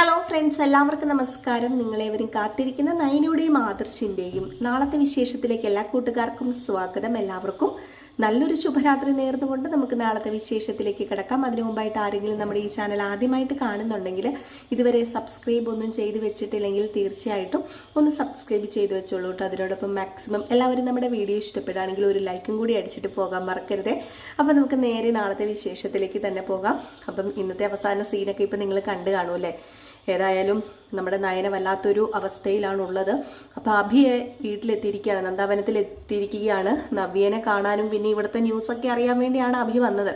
Hello friends എല്ലാവർക്കും നമസ്കാരം. നിങ്ങളേവരും കാത്തിരിക്കുന്ന നയനയുടെയും ആദർശിന്റെയും നാളത്തെ വിശേഷത്തിലേക്ക് എല്ലാ കൂട്ടുകാർക്കും സ്വാഗതം. എല്ലാവർക്കും നല്ലൊരു ശുഭരാത്രി നേർന്നുകൊണ്ട് നമുക്ക് നാളത്തെ വിശേഷത്തിലേക്ക് കിടക്കാം. അതിനു മുമ്പായിട്ട് ആരെങ്കിലും നമ്മുടെ ഈ ചാനൽ ആദ്യമായിട്ട് കാണുന്നുണ്ടെങ്കിൽ ഇതുവരെ സബ്സ്ക്രൈബ് ഒന്നും ചെയ്ത് വെച്ചിട്ടില്ലെങ്കിൽ തീർച്ചയായിട്ടും ഒന്ന് സബ്സ്ക്രൈബ് ചെയ്ത് വെച്ചോളൂ കേട്ടോ. അതിനോടൊപ്പം മാക്സിമം എല്ലാവരും നമ്മുടെ വീഡിയോ ഇഷ്ടപ്പെടുകയാണെങ്കിൽ ഒരു ലൈക്കും കൂടി അടിച്ചിട്ട് പോകാൻ മറക്കരുത്. അപ്പോൾ നമുക്ക് നേരെ നാളത്തെ വിശേഷത്തിലേക്ക് തന്നെ പോകാം. അപ്പം ഇന്നത്തെ അവസാന സീനൊക്കെ ഇപ്പം നിങ്ങൾ കണ്ടു കാണുമല്ലേ ഏതായാലും നമ്മുടെ നയന വല്ലാത്തൊരു അവസ്ഥയിലാണുള്ളത്. അപ്പോൾ അഭിയെ വീട്ടിലെത്തിയിരിക്കുകയാണ് നന്ദാവനത്തിൽ എത്തിയിരിക്കുകയാണ് നവ്യനെ കാണാനും പിന്നെ ഇവിടുത്തെ ന്യൂസൊക്കെ അറിയാൻ വേണ്ടിയാണ് അഭി വന്നത്.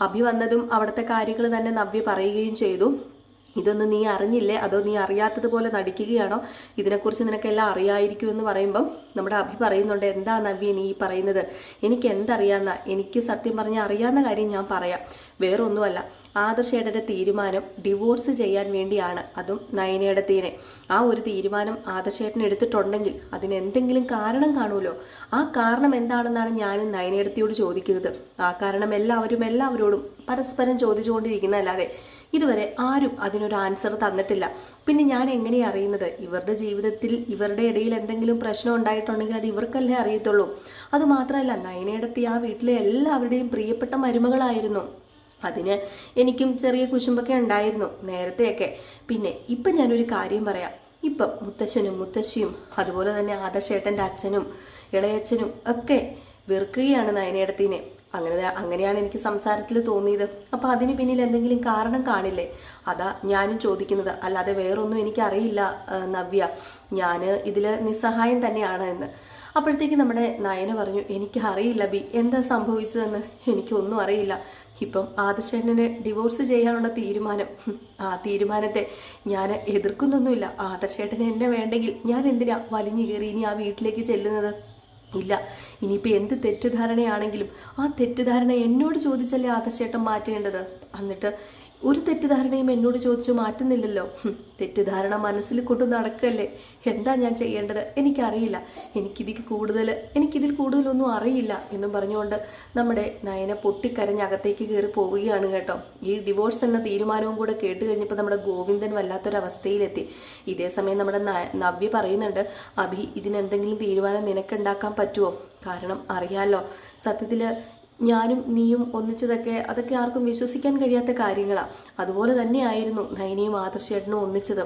അഭി വന്നതും അവിടുത്തെ കാര്യങ്ങൾ തന്നെ നവ്യ പറയുകയും ചെയ്തു. ഇതൊന്നും നീ അറിഞ്ഞില്ലേ? അതോ നീ അറിയാത്തതുപോലെ നടിക്കുകയാണോ? ഇതിനെക്കുറിച്ച് നിനക്കെല്ലാം അറിയായിരിക്കും എന്ന് പറയുമ്പം നമ്മുടെ അഭി പറയുന്നുണ്ട് എന്താ നവ്യ നീ ഈ പറയുന്നത്? എനിക്ക് എന്തറിയാന്ന എനിക്ക് സത്യം പറഞ്ഞാൽ അറിയാവുന്ന കാര്യം ഞാൻ പറയാം. വേറൊന്നുമല്ല. ആദർശേടന്റെ തീരുമാനം ഡിവോഴ്സ് ചെയ്യാൻ വേണ്ടിയാണ്. അതും നയനയുടെ തീരെ. ആ ഒരു തീരുമാനം ആദർശേട്ടൻ എടുത്തിട്ടുണ്ടെങ്കിൽ അതിന് എന്തെങ്കിലും കാരണം കാണുമല്ലോ. ആ കാരണം എന്താണെന്നാണ് ഞാനും നയനേടത്തിയോട് ചോദിക്കുന്നത്. ആ കാരണം എല്ലാവരും എല്ലാവരോടും പരസ്പരം ചോദിച്ചുകൊണ്ടിരിക്കുന്നതല്ലാതെ ഇതുവരെ ആരും അതിനൊരു ആൻസർ തന്നിട്ടില്ല. പിന്നെ ഞാൻ എങ്ങനെയാണ് അറിയുന്നത്? ഇവരുടെ ജീവിതത്തിൽ ഇവരുടെ ഇടയിൽ എന്തെങ്കിലും പ്രശ്നം ഉണ്ടായിട്ടുണ്ടെങ്കിൽ അത് ഇവർക്കല്ലേ അറിയത്തുള്ളൂ. അതുമാത്രമല്ല നയനയിടത്തി ആ വീട്ടിലെ എല്ലാവരുടെയും പ്രിയപ്പെട്ട മരുമകളായിരുന്നു. അതിന് എനിക്കും ചെറിയ കുശുമ്പൊക്കെ ഉണ്ടായിരുന്നു നേരത്തെയൊക്കെ. പിന്നെ ഇപ്പം ഞാനൊരു കാര്യം പറയാം. ഇപ്പം മുത്തശ്ശനും മുത്തശ്ശിയും അതുപോലെ തന്നെ ആദർശേട്ടന്റെ അച്ഛനും ഇളയച്ഛനും ഒക്കെ വെറുക്കുകയാണ് നയനേടത്തിനെ. അങ്ങനെ അങ്ങനെയാണ് എനിക്ക് സംസാരത്തിൽ തോന്നിയത്. അപ്പോൾ അതിന് പിന്നിൽ എന്തെങ്കിലും കാരണം കാണില്ലേ? അതാ ഞാനും ചോദിക്കുന്നത്. അല്ലാതെ വേറൊന്നും എനിക്കറിയില്ല നവ്യ. ഞാൻ ഇതിൽ നിസ്സഹായം തന്നെയാണ് എന്ന്. അപ്പോഴത്തേക്ക് നമ്മുടെ നയന പറഞ്ഞു എനിക്ക് അറിയില്ല ബി എന്താ സംഭവിച്ചതെന്ന്? എനിക്കൊന്നും അറിയില്ല. ഇപ്പം ആദർശേനെ ഡിവോഴ്സ് ചെയ്യാനുള്ള തീരുമാനം. ആ തീരുമാനത്തെ ഞാൻ എതിർക്കുന്നൊന്നുമില്ല. ആദർശേട്ടന് എന്നെ വേണ്ടെങ്കിൽ ഞാൻ എന്തിനാ വലിഞ്ഞു കയറി ഇനി ആ വീട്ടിലേക്ക് ചെല്ലുന്നത്? ഇല്ല. ഇനിയിപ്പോൾ എന്ത് തെറ്റിദ്ധാരണയാണെങ്കിലും ആ തെറ്റിദ്ധാരണ എന്നോട് ചോദിച്ചല്ലേ ആദർശേട്ടൻ മാറ്റേണ്ടത്? എന്നിട്ട് ഒരു തെറ്റിദ്ധാരണയും എന്നോട് ചോദിച്ചു മാറ്റുന്നില്ലല്ലോ. തെറ്റിദ്ധാരണ മനസ്സിൽ കൊണ്ട് നടക്കല്ലേ? എന്താ ഞാൻ ചെയ്യേണ്ടത്? എനിക്കറിയില്ല. എനിക്കിതിൽ കൂടുതൽ എനിക്കിതിൽ കൂടുതലൊന്നും അറിയില്ല എന്നും പറഞ്ഞുകൊണ്ട് നമ്മുടെ നയന പൊട്ടിക്കരഞ്ഞ് അകത്തേക്ക് കയറി പോവുകയാണ് കേട്ടോ. ഈ ഡിവോഴ്സ് എന്ന തീരുമാനവും കൂടെ കേട്ട് കഴിഞ്ഞപ്പോൾ നമ്മുടെ ഗോവിന്ദൻ വല്ലാത്തൊരവസ്ഥയിലെത്തി. ഇതേ സമയം നമ്മുടെ നവ്യ പറയുന്നുണ്ട് അഭി ഇതിനെന്തെങ്കിലും തീരുമാനം നിനക്കുണ്ടാക്കാൻ പറ്റുമോ കാരണം അറിയാലോ. സത്യത്തിൽ ഞാനും നീയും ഒന്നിച്ചതൊക്കെ അതൊക്കെ ആർക്കും വിശ്വസിക്കാൻ കഴിയാത്ത കാര്യങ്ങളാണ് അതുപോലെ തന്നെയായിരുന്നു നയനയും ആദർശേട്ടനും ഒന്നിച്ചത്.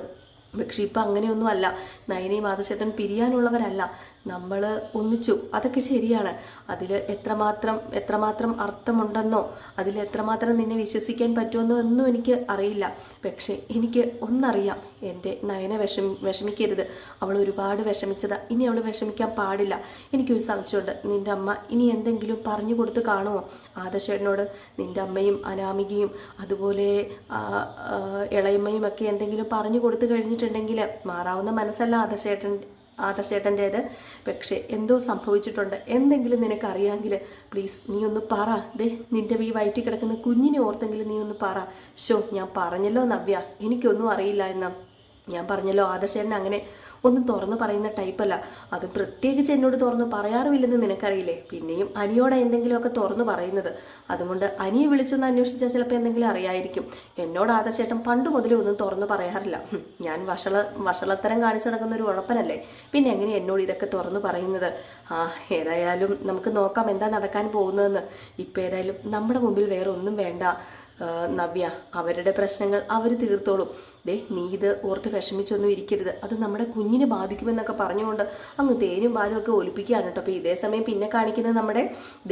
പക്ഷെ ഇപ്പം അങ്ങനെയൊന്നും അല്ല നയനയും ആദർശേട്ടൻ പിരിയാനുള്ളവരല്ല. നമ്മൾ ഒന്നിച്ചു. അതൊക്കെ ശരിയാണ്. അതിൽ എത്രമാത്രം എത്രമാത്രം അർത്ഥമുണ്ടെന്നോ അതിൽ എത്രമാത്രം നിന്നെ വിശ്വസിക്കാൻ പറ്റുമെന്നോ ഒന്നും എനിക്ക് അറിയില്ല. പക്ഷേ എനിക്ക് ഒന്നറിയാം. എന്റെ നയന വിഷമി വിഷമിക്കരുത്. അവൾ ഒരുപാട് വിഷമിച്ചതാ. ഇനി അവൾ വിഷമിക്കാൻ പാടില്ല. എനിക്കൊരു സംശയമുണ്ട്. നിന്റെ അമ്മ ഇനി എന്തെങ്കിലും പറഞ്ഞു കൊടുത്ത് കാണുമോ? ആദശേട്ടനോട് നിന്റെ അമ്മയും അനാമികയും അതുപോലെ ഇളയമ്മയും ഒക്കെ എന്തെങ്കിലും പറഞ്ഞു കൊടുത്തു കഴിഞ്ഞിട്ടുണ്ടെങ്കിൽ മാറാവുന്ന മനസ്സല്ല ആദർശേട്ടൻ ആദർശേട്ടന്റേത്. പക്ഷേ എന്തോ സംഭവിച്ചിട്ടുണ്ട്. എന്തെങ്കിലും നിനക്കറിയാമെങ്കിൽ പ്ലീസ് നീ ഒന്ന് പറ. ദേ നിന്റെ ഈ വയറ്റിൽ കിടക്കുന്ന കുഞ്ഞിനെ ഓർത്തെങ്കിലും നീ ഒന്ന് പറ. ഷോ ഞാൻ പറഞ്ഞല്ലോ നവ്യ. എനിക്കൊന്നും അറിയില്ല എന്ന്. ഞാൻ പറഞ്ഞല്ലോ ആദർശേട്ടൻ അങ്ങനെ ഒന്നും തുറന്നു പറയുന്ന ടൈപ്പല്ല അത് പ്രത്യേകിച്ച് എന്നോട് തുറന്നു പറയാറുമില്ലെന്ന് നിനക്കറിയില്ലേ? പിന്നെയും അനിയോടെ എന്തെങ്കിലുമൊക്കെ തുറന്നു പറയുന്നത്. അതുകൊണ്ട് അനിയെ വിളിച്ചൊന്ന് അന്വേഷിച്ചാൽ ചിലപ്പോൾ എന്തെങ്കിലും അറിയായിരിക്കും. എന്നോട് ആദർശേട്ടൻ പണ്ട് മുതലേ ഒന്നും തുറന്നു പറയാറില്ല. ഞാൻ വഷള വഷളത്തരം കാണിച്ചു നടക്കുന്ന ഒരു ഉഴപ്പനല്ലേ? പിന്നെ എങ്ങനെ എന്നോട് ഇതൊക്കെ തുറന്നു പറയുന്നത്? ആ ഏതായാലും നമുക്ക് നോക്കാം എന്താ നടക്കാൻ പോകുന്നതെന്ന്. ഇപ്പം ഏതായാലും നമ്മുടെ മുമ്പിൽ വേറെ ഒന്നും വേണ്ട. നവ്യ അവരുടെ പ്രശ്നങ്ങൾ അവർ തീർത്തോളും. ദേ നീ ഇത് ഓർത്ത് വിഷമിച്ചൊന്നും ഇരിക്കരുത്. അത് നമ്മുടെ കുഞ്ഞിനെ ബാധിക്കുമെന്നൊക്കെ പറഞ്ഞുകൊണ്ട് അങ്ങ് തേനും പാലും ഒക്കെ ഒലിപ്പിക്കുകയാണ് കേട്ടോ. അപ്പോൾ ഇതേ സമയം പിന്നെ കാണിക്കുന്നത് നമ്മുടെ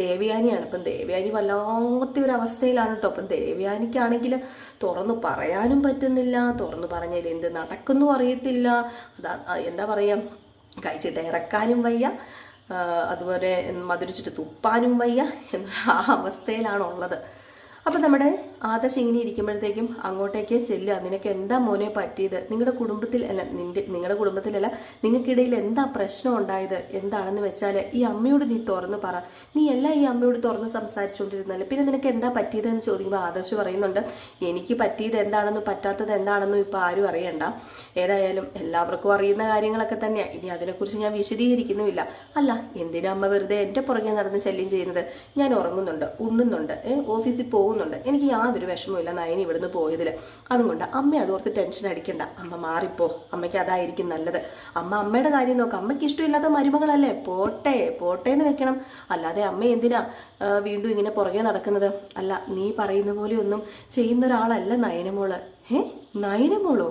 ദേവയാനിയാണ്. അപ്പം ദേവയാനി വല്ലാത്ത ഒരു അവസ്ഥയിലാണ് കേട്ടോ. അപ്പം ദേവയാനിക്കാണെങ്കിൽ തുറന്നു പറയാനും പറ്റുന്നില്ല. തുറന്നു പറഞ്ഞാൽ എന്ത് നടക്കുന്നു അറിയത്തില്ല. അതാ എന്താ പറയുക കഴിച്ചിട്ട് ഇറക്കാനും വയ്യ. അതുപോലെ മധുരിച്ചിട്ട് തുപ്പാനും വയ്യ. എന്ന ആ അവസ്ഥയിലാണുള്ളത്. അപ്പം നമ്മുടെ ആദർശ് ഇങ്ങനെ ഇരിക്കുമ്പോഴത്തേക്കും അങ്ങോട്ടേക്ക് ചെല്ലുക. നിനക്ക് എന്താ മോനെ പറ്റിയത്? നിങ്ങളുടെ കുടുംബത്തിൽ അല്ല നിന്റെ നിങ്ങളുടെ കുടുംബത്തിലല്ല നിങ്ങൾക്കിടയിൽ എന്താ പ്രശ്നം ഉണ്ടായത്? എന്താണെന്ന് വെച്ചാൽ ഈ അമ്മയോട് നീ തുറന്ന് പറ. നീ എല്ലാം ഈ അമ്മയോട് തുറന്ന് സംസാരിച്ചുകൊണ്ടിരുന്നല്ലേ? പിന്നെ നിനക്ക് എന്താ പറ്റിയതെന്ന് ചോദിക്കുമ്പോൾ ആദർശ് പറയുന്നുണ്ട് എനിക്ക് പറ്റിയത് എന്താണെന്നും പറ്റാത്തത് എന്താണെന്നും ഇപ്പോൾ ആരും അറിയണ്ട. ഏതായാലും എല്ലാവർക്കും അറിയുന്ന കാര്യങ്ങളൊക്കെ തന്നെയാണ് ഇനി അതിനെക്കുറിച്ച് ഞാൻ വിശദീകരിക്കുന്നുമില്ല. അല്ല എന്തിനാ അമ്മ വെറുതെ എന്റെ പുറകെ നടന്ന് ശല്യം ചെയ്യുന്നത്? ഞാൻ ഉറങ്ങുന്നുണ്ട് ഉണ്ണുന്നുണ്ട് ഓഫീസിൽ ഓഫീസിൽ പോകുന്നുണ്ട്. എനിക്ക് യാതൊരു വിഷമമില്ല നയനി ഇവിടുന്ന് പോയതിൽ അതുകൊണ്ട് അമ്മ അതോർത്ത് ടെൻഷൻ അടിക്കണ്ട. അമ്മ മാറിപ്പോ. അമ്മയ്ക്ക് അതായിരിക്കും നല്ലത്. അമ്മ അമ്മയുടെ കാര്യം നോക്കാം. അമ്മയ്ക്ക് ഇഷ്ടമില്ലാത്ത മരുമകളല്ലേ? പോട്ടെ പോട്ടെ എന്ന് വെക്കണം. അല്ലാതെ അമ്മ എന്തിനാ വീണ്ടും ഇങ്ങനെ പുറകെ നടക്കുന്നത്? അല്ല നീ പറയുന്ന പോലെയൊന്നും ചെയ്യുന്ന ഒരാളല്ല നയനമോൾ. ഏ നയനമോളോ?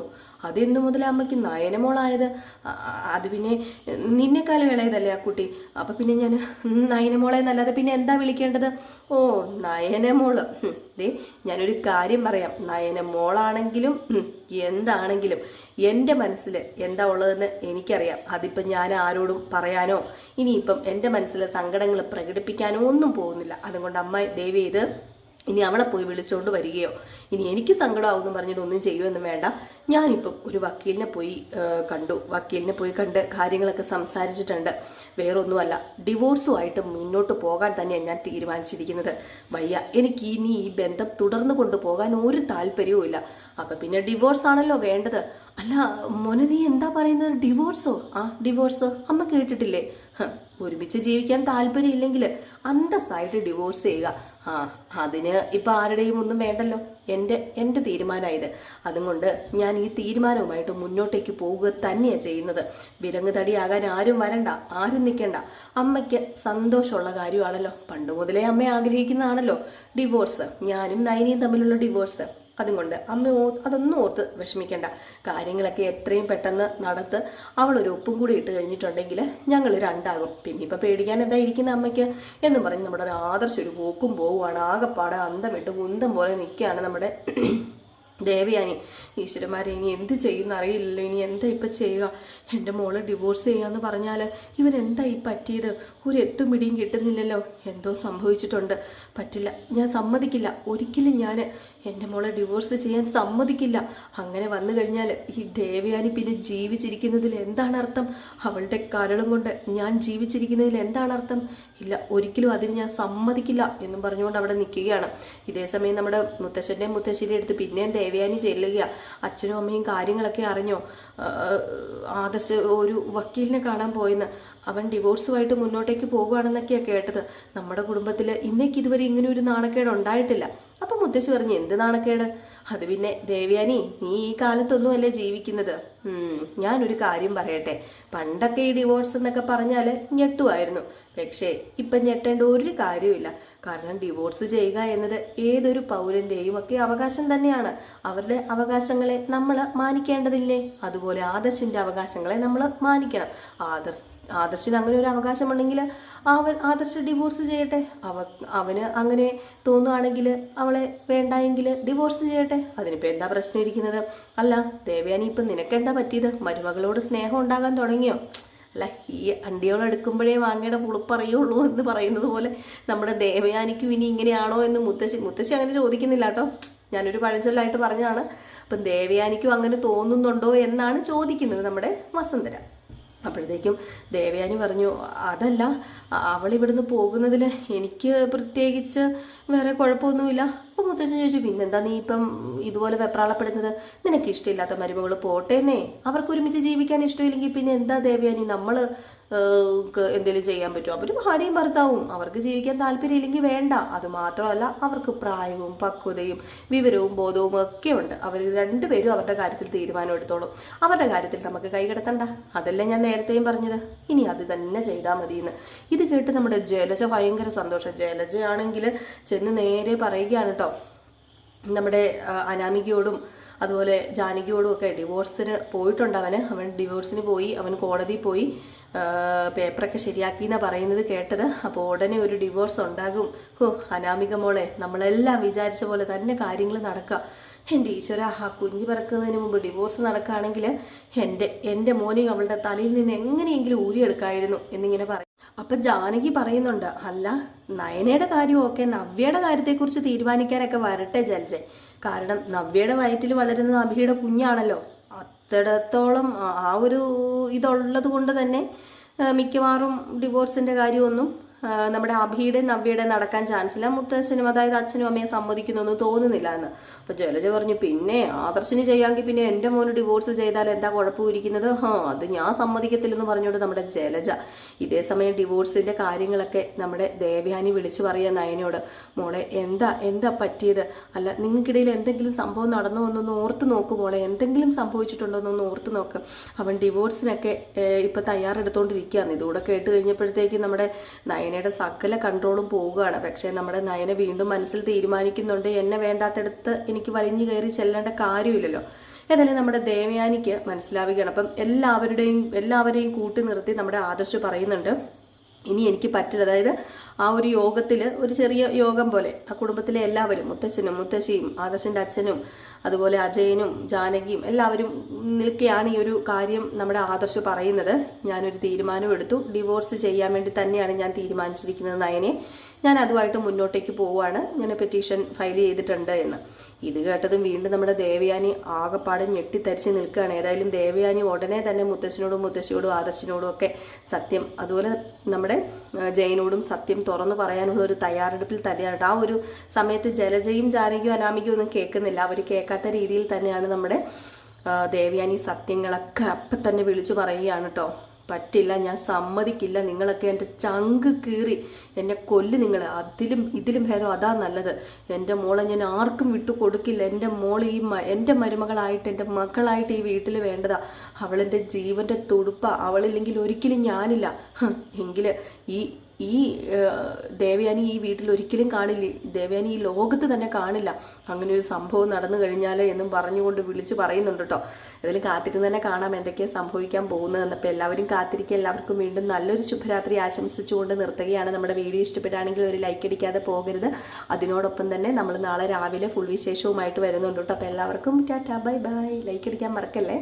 അതെന്തു മുതൽ അമ്മയ്ക്ക് നയനമോളായത്? അത് പിന്നെ നിന്നെക്കാലം ഇളയതല്ലേ ആ കുട്ടി? അപ്പം പിന്നെ ഞാൻ നയനമോളെ എന്നല്ലാതെ പിന്നെ എന്താ വിളിക്കേണ്ടത്? ഓ നയനമോൾ. ദേ ഞാനൊരു കാര്യം പറയാം. നയനമോളാണെങ്കിലും എന്താണെങ്കിലും എന്റെ മനസ്സിൽ എന്താ ഉള്ളതെന്ന് എനിക്കറിയാം. അതിപ്പം ഞാൻ ആരോടും പറയാനോ? ഇനിയിപ്പം എന്റെ മനസ്സിലെ സങ്കടങ്ങൾ പ്രകടിപ്പിക്കാനോ ഒന്നും പോകുന്നില്ല. അതുകൊണ്ട് അമ്മ ദയവ് ചെയ്ത് ഇനി അവളെ പോയി വിളിച്ചുകൊണ്ട് വരികയോ? ഇനി എനിക്ക് സങ്കടമാവുമെന്ന് പറഞ്ഞിട്ട് ഒന്നും ചെയ്യുമെന്നും വേണ്ട. ഞാനിപ്പം ഒരു വക്കീലിനെ പോയി കണ്ടു. വക്കീലിനെ പോയി കണ്ട് കാര്യങ്ങളൊക്കെ സംസാരിച്ചിട്ടുണ്ട്. വേറൊന്നുമല്ല ഡിവോഴ്സുമായിട്ട് മുന്നോട്ട് പോകാൻ തന്നെയാണ് ഞാൻ തീരുമാനിച്ചിരിക്കുന്നത്. വയ്യ എനിക്ക് ഇനി ഈ ബന്ധം തുടർന്ന് കൊണ്ടുപോകാൻ ഒരു താല്പര്യവും ഇല്ല. അപ്പം പിന്നെ ഡിവോഴ്സ് ആണല്ലോ വേണ്ടത്. അല്ല മോനെ നീ എന്താ പറയുന്നത്? ഡിവോഴ്സോ? ആ ഡിവോഴ്സ്? അമ്മ കേട്ടിട്ടില്ലേ? ഒരുമിച്ച് ജീവിക്കാൻ താല്പര്യമില്ലെങ്കിൽ അന്തസ്സായിട്ട് ഡിവോഴ്സ് ചെയ്യുക. ആ അതിന് ഇപ്പം ആരുടെയും ഒന്നും വേണ്ടല്ലോ. എന്റെ എന്റെ തീരുമാനമായത് അതുകൊണ്ട് ഞാൻ ഈ തീരുമാനവുമായിട്ട് മുന്നോട്ടേക്ക് പോവുക തന്നെയാണ് ചെയ്യുന്നത്. വിലങ്ങ് ആരും വരണ്ട ആരും നിൽക്കണ്ട. അമ്മയ്ക്ക് സന്തോഷമുള്ള കാര്യമാണല്ലോ. പണ്ട് മുതലേ അമ്മ ആഗ്രഹിക്കുന്നതാണല്ലോ ഡിവോഴ്സ്. ഞാനും നയനിയും തമ്മിലുള്ള ഡിവോഴ്സ്. അതുകൊണ്ട് അമ്മ ഓ അതൊന്നും ഓർത്ത് വിഷമിക്കേണ്ട. കാര്യങ്ങളൊക്കെ എത്രയും പെട്ടെന്ന് നടത്ത്. അവളൊരു ഒപ്പും കൂടി ഇട്ട് കഴിഞ്ഞിട്ടുണ്ടെങ്കിൽ ഞങ്ങൾ രണ്ടാകും. പിന്നെ ഇപ്പം പേടിക്കാൻ എന്താ ഇരിക്കുന്ന അമ്മയ്ക്ക്? എന്ന് പറഞ്ഞ് നമ്മുടെ ഒരു ആദർശം ഒരു പോക്കും പോവുകയാണ്. ആകെപ്പാടെ അന്തം വിട്ട് കുന്തം പോലെ നിൽക്കുകയാണ് നമ്മുടെ ദേവയാനി ഈശ്വരന്മാരെ ഇനി എന്ത് ചെയ്യുന്ന അറിയില്ലല്ലോ. ഇനി എന്താ ഇപ്പം ചെയ്യുക? എന്റെ മോൾ ഡിവോഴ്സ് ചെയ്യാന്ന് പറഞ്ഞാൽ ഇവൻ എന്താ ഈ പറ്റിയത്? ഒരു എത്തും പിടിയും കിട്ടുന്നില്ലല്ലോ. എന്തോ സംഭവിച്ചിട്ടുണ്ട്. പറ്റില്ല. ഞാൻ സമ്മതിക്കില്ല. ഒരിക്കലും ഞാൻ എന്റെ മോളെ ഡിവോഴ്സ് ചെയ്യാൻ സമ്മതിക്കില്ല. അങ്ങനെ വന്നു കഴിഞ്ഞാൽ ഈ ദേവയാനി പിന്നെ ജീവിച്ചിരിക്കുന്നതിൽ എന്താണ് അർത്ഥം? അവളുടെ കരളും കൊണ്ട് ഞാൻ ജീവിച്ചിരിക്കുന്നതിൽ എന്താണ് അർത്ഥം? ഇല്ല ഒരിക്കലും അതിന് ഞാൻ സമ്മതിക്കില്ല എന്നും പറഞ്ഞുകൊണ്ട് അവിടെ നിൽക്കുകയാണ്. ഇതേസമയം നമ്മുടെ മുത്തശ്ശന്റെയും മുത്തശ്ശിയുടെ അടുത്ത് പിന്നെയും ദേവയാനി ചെല്ലുക. അച്ഛനും അമ്മയും കാര്യങ്ങളൊക്കെ അറിഞ്ഞോ? ആദർശ ഒരു വക്കീലിനെ കാണാൻ പോയെന്ന്. അവൻ ഡിവോഴ്സുമായിട്ട് മുന്നോട്ടേക്ക് പോകുകയാണെന്നൊക്കെയാണ് കേട്ടത്. നമ്മുടെ കുടുംബത്തിൽ ഇന്നേക്ക് ഇതുവരെ ഇങ്ങനെ ഒരു നാണക്കേട് ഉണ്ടായിട്ടില്ല. അപ്പം മുത്തശ്ശി പറഞ്ഞു എന്ത് നാണക്കേട്? അത് പിന്നെ ദേവ്യാനി നീ ഈ കാലത്തൊന്നും അല്ലേ ജീവിക്കുന്നത്? ഉം, ഞാനൊരു കാര്യം പറയട്ടെ. പണ്ടൊക്കെ ഈ ഡിവോഴ്സ് എന്നൊക്കെ പറഞ്ഞാൽ ഞെട്ടുമായിരുന്നു. പക്ഷേ ഇപ്പം ഞെട്ടേണ്ട ഒരു കാര്യമില്ല കാരണം ഡിവോഴ്സ് ചെയ്യുക എന്നത് ഏതൊരു പൗരന്റെയും ഒക്കെ അവകാശം തന്നെയാണ്. അവരുടെ അവകാശങ്ങളെ നമ്മൾ മാനിക്കേണ്ടതില്ലേ? അതുപോലെ ആദർശിന്റെ അവകാശങ്ങളെ നമ്മൾ മാനിക്കണം. ആദർശ് ആദർശിന് അങ്ങനെ ഒരു അവകാശമുണ്ടെങ്കിൽ അവൻ ആദർശ് ഡിവോഴ്സ് ചെയ്യട്ടെ. അവ അവന് അങ്ങനെ തോന്നുകയാണെങ്കിൽ അവളെ വേണ്ടായെങ്കിൽ ഡിവോഴ്സ് ചെയ്യട്ടെ. അതിനിപ്പോൾ എന്താ പ്രശ്നം ഇരിക്കുന്നത്? അല്ല ദേവയാനി ഇപ്പം നിനക്കെന്താ പറ്റിയത്? മരുമകളോട് സ്നേഹം ഉണ്ടാകാൻ തുടങ്ങിയോ? അല്ല ഈ അണ്ടിയോളം എടുക്കുമ്പോഴേ മാങ്ങയുടെ പുളിപ്പറിയുള്ളൂ എന്ന് പറയുന്നത് പോലെ നമ്മുടെ ദേവയാനിക്കും ഇനി ഇങ്ങനെയാണോ എന്ന് മുത്തശ്ശി മുത്തശ്ശി അങ്ങനെ ചോദിക്കുന്നില്ല കേട്ടോ. ഞാനൊരു പഴഞ്ചൊല്ലായിട്ട് പറഞ്ഞതാണ്. അപ്പം ദേവയാനിക്കും അങ്ങനെ തോന്നുന്നുണ്ടോ എന്നാണ് ചോദിക്കുന്നത് നമ്മുടെ വസന്തര. അപ്പോഴത്തേക്കും ദേവയാനി പറഞ്ഞു അതല്ല അവളിവിടുന്ന് പോകുന്നതിൽ എനിക്ക് പ്രത്യേകിച്ച് വേറെ കുഴപ്പമൊന്നുമില്ല. അപ്പോൾ മുത്തച്ഛൻ ചോദിച്ചു പിന്നെന്താ നീ ഇപ്പം ഇതുപോലെ വെപ്രാളപ്പെടുന്നത്? നിനക്ക് ഇഷ്ടമില്ലാത്ത മരുമകൾ പോട്ടേന്നേ. അവർക്ക് ഒരുമിച്ച് ജീവിക്കാൻ ഇഷ്ടമില്ലെങ്കിൽ പിന്നെ എന്താ ദേവയാനി നമ്മൾ എന്തെങ്കിലും ചെയ്യാൻ പറ്റുമോ? അവർ ഭാര്യയും ഭർത്താവും. അവർക്ക് ജീവിക്കാൻ താല്പര്യമില്ലെങ്കിൽ വേണ്ട. അതുമാത്രമല്ല അവർക്ക് പ്രായവും പക്വതയും വിവരവും ബോധവും ഒക്കെ ഉണ്ട്. അവർ രണ്ടുപേരും അവരുടെ കാര്യത്തിൽ തീരുമാനം എടുത്തോളും. അവരുടെ കാര്യത്തിൽ നമുക്ക് കൈകടത്തണ്ട അതല്ലേ ഞാൻ നേരത്തെയും പറഞ്ഞത്. ഇനി അത് തന്നെ ചെയ്താൽ മതിയെന്ന്. ഇത് കേട്ട് നമ്മുടെ ജലജ ഭയങ്കര സന്തോഷം. ജലജയാണെങ്കിൽ ചെന്ന് നേരെ പറയുകയാണ് കേട്ടോ നമ്മുടെ അനാമികയോടും അതുപോലെ ജാനകിയോടും ഒക്കെ ഡിവോഴ്സിന് പോയിട്ടുണ്ട് അവന്. അവൻ ഡിവോഴ്സിന് പോയി അവൻ കോടതിയിൽ പോയി പേപ്പറൊക്കെ ശരിയാക്കി എന്നാണ് പറയുന്നത് കേട്ടത്. അപ്പോൾ ഉടനെ ഒരു ഡിവോഴ്സ് ഉണ്ടാകും. ഓ അനാമിക മോളെ നമ്മളെല്ലാം വിചാരിച്ച പോലെ തന്നെ കാര്യങ്ങൾ നടക്കുക. എന്റെ ഈശ്വര ആ കുഞ്ഞ് പിറക്കുന്നതിന് മുമ്പ് ഡിവോഴ്സ് നടക്കുകയാണെങ്കിൽ എന്റെ എന്റെ മോനെയും അവളുടെ തലയിൽ നിന്ന് എങ്ങനെയെങ്കിലും ഊരിയെടുക്കായിരുന്നു എന്നിങ്ങനെ പറയും അപ്പം ജാനകി പറയുന്നുണ്ട് അല്ല നയനയുടെ കാര്യമൊക്കെ നവ്യയുടെ കാര്യത്തെക്കുറിച്ച് തീരുമാനിക്കാനൊക്കെ വരട്ടെ ജൽജെ കാരണം നവ്യയുടെ വയറ്റിൽ വളരുന്നത് അഭിയുടെ കുഞ്ഞാണല്ലോ. അത്തടത്തോളം ആ- ഒരു ഇതുള്ളത് കൊണ്ട് തന്നെ മിക്കവാറും ഡിവോഴ്സിന്റെ കാര്യമൊന്നും നമ്മുടെ അഭിയുടെ നവ്യയുടെ നടക്കാൻ ചാൻസ് ഇല്ല മുത്തച്ഛനും അതായത് അച്ഛനും അമ്മയും സമ്മതിക്കുന്നൊന്നും തോന്നുന്നില്ല എന്ന്. അപ്പൊ ജലജ പറഞ്ഞു പിന്നെ ആദർശിന് ചെയ്യാമെങ്കിൽ പിന്നെ എന്റെ മോന് ഡിവോഴ്സ് ചെയ്താൽ എന്താ കുഴപ്പമിരിക്കുന്നത്? ഹാ അത് ഞാൻ സമ്മതിക്കത്തില്ലെന്ന് പറഞ്ഞുകൊണ്ട് നമ്മുടെ ജലജ ഇതേ സമയം ഡിവോഴ്സിന്റെ കാര്യങ്ങളൊക്കെ നമ്മുടെ ദേവയാനി വിളിച്ചു പറയുക നയനോട് മോളെ എന്താ എന്താ പറ്റിയത്? അല്ല നിങ്ങൾക്കിടയിൽ എന്തെങ്കിലും സംഭവം നടന്നോ എന്നൊന്ന് ഓർത്ത് നോക്ക് മോളെ. എന്തെങ്കിലും സംഭവിച്ചിട്ടുണ്ടോ എന്നൊന്ന് ഓർത്ത് നോക്ക്. അവൻ ഡിവോഴ്സിനൊക്കെ ഇപ്പൊ തയ്യാറെടുത്തോണ്ടിരിക്കുകയാണ്. ഇതുകൂടെ കേട്ട് കഴിഞ്ഞപ്പോഴത്തേക്ക് നമ്മുടെ നയനയുടെ സകല കൺട്രോളും പോവുകയാണ്. പക്ഷേ നമ്മുടെ നയന വീണ്ടും മനസ്സിൽ തീരുമാനിക്കുന്നുണ്ട്. എന്നെ വേണ്ടാത്തടുത്ത് എനിക്ക് വലിഞ്ഞു കയറി ചെല്ലേണ്ട കാര്യമില്ലല്ലോ. ഏതായാലും നമ്മുടെ ദേവയാനിക്ക് മനസ്സിലാവുകയാണ്. അപ്പം എല്ലാവരുടെയും എല്ലാവരെയും കൂട്ടി നിർത്തി നമ്മുടെ ആദർശ് പറയുന്നുണ്ട്. ഇനി എനിക്ക് പറ്റില്ല. അതായത് ആ ഒരു യോഗത്തിൽ ഒരു ചെറിയ യോഗം പോലെ ആ കുടുംബത്തിലെ എല്ലാവരും മുത്തച്ഛനും മുത്തശ്ശിയും ആദർശന്റെ അച്ഛനും അതുപോലെ അജയനും ജാനകിയും എല്ലാവരും നിൽക്കെയാണ് ഈ ഒരു കാര്യം നമ്മുടെ ആദർശ് പറയുന്നത്. ഞാനൊരു തീരുമാനം എടുത്തു ഡിവോഴ്സ് ചെയ്യാൻ വേണ്ടി തന്നെയാണ് ഞാൻ തീരുമാനിച്ചിരിക്കുന്നത് നയനെ. ഞാൻ അതുമായിട്ട് മുന്നോട്ടേക്ക് പോവുകയാണ്. ഞാൻ പെറ്റീഷൻ ഫയൽ ചെയ്തിട്ടുണ്ട് എന്ന്. ഇത് കേട്ടതും വീണ്ടും നമ്മുടെ ദേവയാനി ആകെപ്പാടെ ഞെട്ടിത്തരിച്ച് നിൽക്കുകയാണ്. ഏതായാലും ദേവയാനി ഉടനെ തന്നെ മുത്തച്ഛനോടും മുത്തശ്ശിയോടും ആദർശിനോടും ഒക്കെ സത്യം അതുപോലെ നമ്മുടെ ജയനോടും സത്യം തുറന്നു പറയാനുള്ള ഒരു തയ്യാറെടുപ്പിൽ തന്നെയാണ്. ആ ഒരു സമയത്ത് ജലജയും ജാനകിയും അനാമികയും ഒന്നും കേൾക്കുന്നില്ല. അവർ കേൾക്കാത്ത രീതിയിൽ തന്നെയാണ് നമ്മുടെ ദേവയാനി സത്യങ്ങളൊക്കെ അപ്പം തന്നെ വിളിച്ചു പറയുകയാണ് കേട്ടോ പറ്റില്ല ഞാൻ സമ്മതിക്കില്ല. നിങ്ങളൊക്കെ എന്റെ ചങ്ക് കീറി എന്നെ കൊല്ലു നിങ്ങൾ അതിലും ഇതിലും ഭേദം അതാ നല്ലത്. എന്റെ മോളെ ഞാൻ ആർക്കും വിട്ടു കൊടുക്കില്ല. എന്റെ മോൾ ഈ എന്റെ മരുമകളായിട്ട് എന്റെ മക്കളായിട്ട് ഈ വീട്ടിൽ വേണ്ടതാ. അവളെന്റെ ജീവന്റെ തുടുപ്പ. അവളില്ലെങ്കിൽ ഒരിക്കലും ഞാനില്ല. എങ്കിൽ ഈ ഈ ദേവയാനി ഈ വീട്ടിൽ ഒരിക്കലും കാണില്ല. ദേവയാനി ഈ ലോകത്ത് തന്നെ കാണില്ല. അങ്ങനെ ഒരു സംഭവം നടന്നു കഴിഞ്ഞാൽ എന്നും പറഞ്ഞുകൊണ്ട് വിളിച്ച് പറയുന്നുണ്ട് കേട്ടോ ഇതിൽ കാത്തിരുന്ന് തന്നെ കാണാം എന്തൊക്കെയാണ് സംഭവിക്കാൻ പോകുന്നതെന്ന് അപ്പോൾ എല്ലാവരും കാത്തിരിക്കുക. എല്ലാവർക്കും വീണ്ടും നല്ലൊരു ശുഭരാത്രി ആശംസിച്ചുകൊണ്ട് നിർത്തുകയാണ് നമ്മുടെ വീഡിയോ. ഇഷ്ടപ്പെട്ടാണെങ്കിൽ ഒരു ലൈക്ക് അടിക്കാതെ പോകരുത്. അതിനോടൊപ്പം തന്നെ നമ്മൾ നാളെ രാവിലെ ഫുൾ വിശേഷവുമായിട്ട് വരുന്നുണ്ട് കേട്ടോ അപ്പോൾ എല്ലാവർക്കും ടാറ്റാ ബൈ ബൈ. ലൈക്ക് അടിക്കാൻ മറക്കല്ലേ?